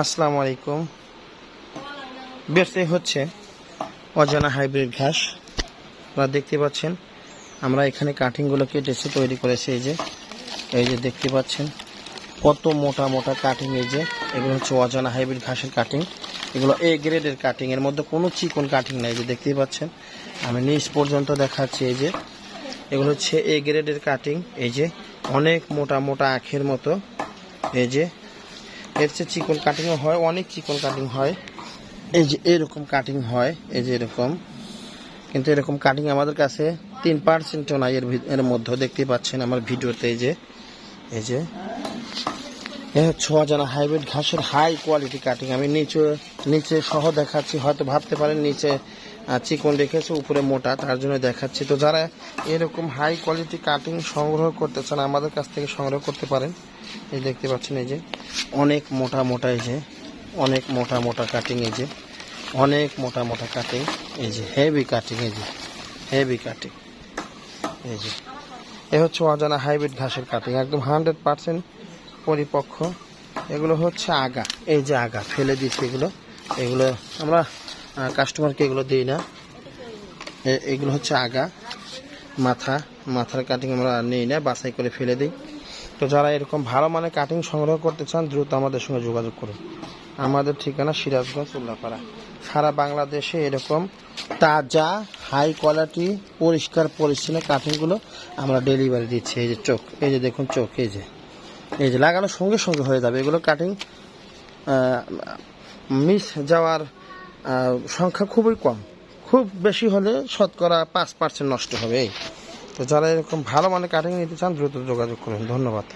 আসসালামু আলাইকুম। বেরতে হচ্ছে অজানা হাইব্রিড ঘাস। আপনারা দেখতে পাচ্ছেন, আমরা এখানে কাটিংগুলো কেটেছি, তৈরি করেছি এই যে। এই যে দেখতে পাচ্ছেন, কত মোটা মোটা কাটিং এই যে। এগুলো হচ্ছে অজানা হাইব্রিড ঘাসের কাটিং। এগুলো এ গ্রেডের কাটিং, এর মধ্যে কোনো চিকন কাটিং নাই যে দেখতেই পাচ্ছেন। আমি নিচ পর্যন্ত দেখাচ্ছি এই যে। এগুলো হচ্ছে এ গ্রেডের কাটিং, এই যে অনেক মোটা মোটা আখের মতো, এই যে। এর চেয়ে চিকন কাটিংও হয়, অনেক চিকন কাটিং হয়। এই যে এরকম কাটিং হয়, এই যে এরকম। কিন্তু এরকম কাটিং আমাদের কাছে তিন পার্সেন্টও নাই, এর এর মধ্যে দেখতে পাচ্ছেন আমার ভিডিওতে এই যে এই যে। হচ্ছে হাইব্রিড ঘাসের হাই কোয়ালিটি কাটিং আমি নিচে নিচে সহ দেখাচ্ছি, হয়তো ভাবতে পারেন নিচে চিকন রেখেছে, উপরে মোটা, তার জন্য দেখাচ্ছি। তো যারা এরকম হাই কোয়ালিটি কাটিং সংগ্রহ করতে চান, আমাদের কাছ থেকে সংগ্রহ করতে পারেন। এই দেখতে পাচ্ছেন এই যে। অনেক মোটা মোটা এই যে, অনেক মোটা মোটা কাটিং এই যে, অনেক মোটা মোটা কাটিং এই যে হেভি কাটিং এই যে হেভি কাটিং এই যে। এ হচ্ছে অজানা হাইব্রিড ঘাসের কাটিং একদম হান্ড্রেড পার্সেন্ট পরিপক্ক। এগুলো হচ্ছে আগা, এই যে আগা, ফেলে দিচ্ছি এগুলো। এগুলো আমরা কাস্টমারকে এগুলো দিই না। এগুলো হচ্ছে আগা, মাথা, মাথার কাটিং আমরা নিই না, বাছাই করে ফেলে দিই। তো যারা এরকম ভালো মানের কাটিং সংগ্রহ করতে চান, দ্রুত আমাদের সঙ্গে যোগাযোগ করুন। আমাদের ঠিকানা সিরাজগঞ্জ, উল্লাপাড়া। সারা বাংলাদেশে এরকম তাজা হাই কোয়ালিটি পরিষ্কার, পরিচ্ছন্ন কাটিংগুলো আমরা ডেলিভারি দিচ্ছি। এই যে চোখ, এই যে দেখুন চোখ, এই যে। এই যে লাগানোর সঙ্গে সঙ্গে হয়ে যাবে। এগুলো কাটিং মিস যাওয়ার সংখ্যা খুবই কম। খুব বেশি হলে শতকরা পাঁচ পার্সেন্ট নষ্ট হবে, এই। তো যারা এরকম ভালো মানের কাটিং নিতে চান দ্রুত যোগাযোগ করুন। ধন্যবাদ।